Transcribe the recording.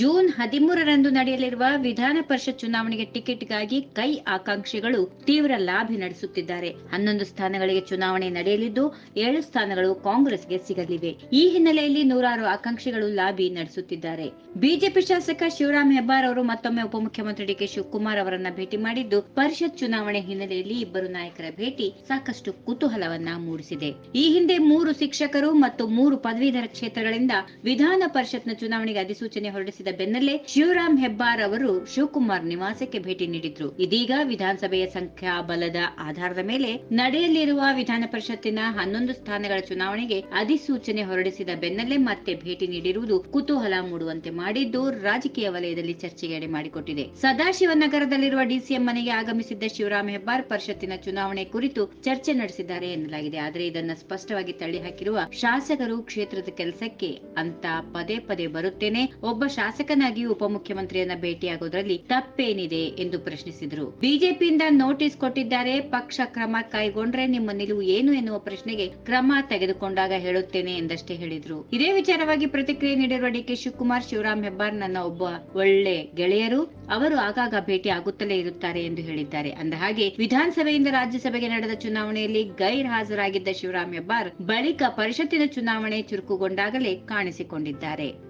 June ಹದಿಮೂರರಂದು ನಡೆಯಲಿರುವ ವಿಧಾನ ಪರಿಷತ್ ಚುನಾವಣೆಗೆ ಟಿಕೆಟ್ಗಾಗಿ ಕೈ ಆಕಾಂಕ್ಷಿಗಳು ತೀವ್ರ ಲಾಭಿ ನಡೆಸುತ್ತಿದ್ದಾರೆ. ಹನ್ನೊಂದು ಸ್ಥಾನಗಳಿಗೆ ಚುನಾವಣೆ ನಡೆಯಲಿದ್ದು, ಏಳು ಸ್ಥಾನಗಳು ಕಾಂಗ್ರೆಸ್ಗೆ ಸಿಗಲಿವೆ. ಈ ಹಿನ್ನೆಲೆಯಲ್ಲಿ ನೂರಾರು ಆಕಾಂಕ್ಷಿಗಳು ಲಾಬಿ ನಡೆಸುತ್ತಿದ್ದಾರೆ. ಬಿಜೆಪಿ ಶಾಸಕ ಶಿವರಾಮ್ ಹೆಬ್ಬಾರ್ ಅವರು ಮತ್ತೊಮ್ಮೆ ಉಪಮುಖ್ಯಮಂತ್ರಿ ಡಿಕೆ ಶಿವಕುಮಾರ್ ಅವರನ್ನ ಭೇಟಿ ಮಾಡಿದ್ದು, ಪರಿಷತ್ ಚುನಾವಣೆ ಹಿನ್ನೆಲೆಯಲ್ಲಿ ಇಬ್ಬರು ನಾಯಕರ ಭೇಟಿ ಸಾಕಷ್ಟು ಕುತೂಹಲವನ್ನ ಮೂಡಿಸಿದೆ. ಈ ಹಿಂದೆ ಮೂರು ಶಿಕ್ಷಕರು ಮತ್ತು ಮೂರು ಪದವೀಧರ ಕ್ಷೇತ್ರಗಳಿಂದ ವಿಧಾನ ಪರಿಷತ್ನ ಚುನಾವಣೆಗೆ ಅಧಿಸೂಚನೆ ಹೊರಡಿಸಿದ ಬೆನ್ನಲ್ಲೇ ಶಿವರಾಮ್ ಹೆಬ್ಬಾರ್ ಅವರು ಶಿವಕುಮಾರ್ ನಿವಾಸಕ್ಕೆ ಭೇಟಿ ನೀಡಿದ್ರು. ಇದೀಗ ವಿಧಾನಸಭೆಯ ಸಂಖ್ಯಾ ಬಲದ ಆಧಾರದ ಮೇಲೆ ನಡೆಯಲಿರುವ ವಿಧಾನ ಪರಿಷತ್ತಿನ ಹನ್ನೊಂದು ಸ್ಥಾನಗಳ ಚುನಾವಣೆಗೆ ಅಧಿಸೂಚನೆ ಹೊರಡಿಸಿದ ಬೆನ್ನಲ್ಲೇ ಮತ್ತೆ ಭೇಟಿ ನೀಡಿರುವುದು ಕುತೂಹಲ ಮೂಡುವಂತೆ ಮಾಡಿದ್ದು ರಾಜಕೀಯ ವಲಯದಲ್ಲಿ ಚರ್ಚೆಗೆ ಎಡೆ ಮಾಡಿಕೊಟ್ಟಿದೆ. ಸದಾಶಿವನಗರದಲ್ಲಿರುವ ಡಿಸಿಎಂ ಮನೆಗೆ ಆಗಮಿಸಿದ್ದ ಶಿವರಾಮ್ ಹೆಬ್ಬಾರ್ ಪರಿಷತ್ತಿನ ಚುನಾವಣೆ ಕುರಿತು ಚರ್ಚೆ ನಡೆಸಿದ್ದಾರೆ ಎನ್ನಲಾಗಿದೆ. ಆದರೆ ಇದನ್ನು ಸ್ಪಷ್ಟವಾಗಿ ತಳ್ಳಿ ಹಾಕಿರುವ ಶಾಸಕರು ಕ್ಷೇತ್ರದ ಕೆಲಸಕ್ಕೆ ಅಂತ ಪದೇ ಪದೇ ಬರುತ್ತೇನೆ. ಒಬ್ಬ ಶಾಸಕನಾಗಿ ಉಪಮುಖ್ಯಮಂತ್ರಿಯನ್ನ ಭೇಟಿಯಾಗೋದ್ರಲ್ಲಿ ತಪ್ಪೇನಿದೆ ಎಂದು ಪ್ರಶ್ನಿಸಿದರು. ಬಿಜೆಪಿಯಿಂದ ನೋಟಿಸ್ ಕೊಟ್ಟಿದ್ದಾರೆ, ಪಕ್ಷ ಕ್ರಮ ಕೈಗೊಂಡ್ರೆ ನಿಮ್ಮ ನಿಲುವು ಏನು ಎನ್ನುವ ಪ್ರಶ್ನೆಗೆ ಕ್ರಮ ತೆಗೆದುಕೊಂಡಾಗ ಹೇಳುತ್ತೇನೆ ಎಂದಷ್ಟೇ ಹೇಳಿದ್ರು. ಇದೇ ವಿಚಾರವಾಗಿ ಪ್ರತಿಕ್ರಿಯೆ ನೀಡಿರುವ ಡಿಕೆ ಶಿವಕುಮಾರ್, ಶಿವರಾಮ್ ಹೆಬ್ಬಾರ್ ನನ್ನ ಒಬ್ಬ ಒಳ್ಳೆ ಗೆಳೆಯರು. ಅವರು ಆಗಾಗ ಭೇಟಿ ಆಗುತ್ತಲೇ ಇರುತ್ತಾರೆ ಎಂದು ಹೇಳಿದ್ದಾರೆ. ಅಂದ ಹಾಗೆ, ವಿಧಾನಸಭೆಯಿಂದ ರಾಜ್ಯಸಭೆಗೆ ನಡೆದ ಚುನಾವಣೆಯಲ್ಲಿ ಗೈರ್ ಹಾಜರಾಗಿದ್ದ ಶಿವರಾಮ್ ಹೆಬ್ಬಾರ್ ಬಳಿಕ ಪರಿಷತ್ತಿನ ಚುನಾವಣೆ ಚುರುಕುಗೊಂಡಾಗಲೇ ಕಾಣಿಸಿಕೊಂಡಿದ್ದಾರೆ.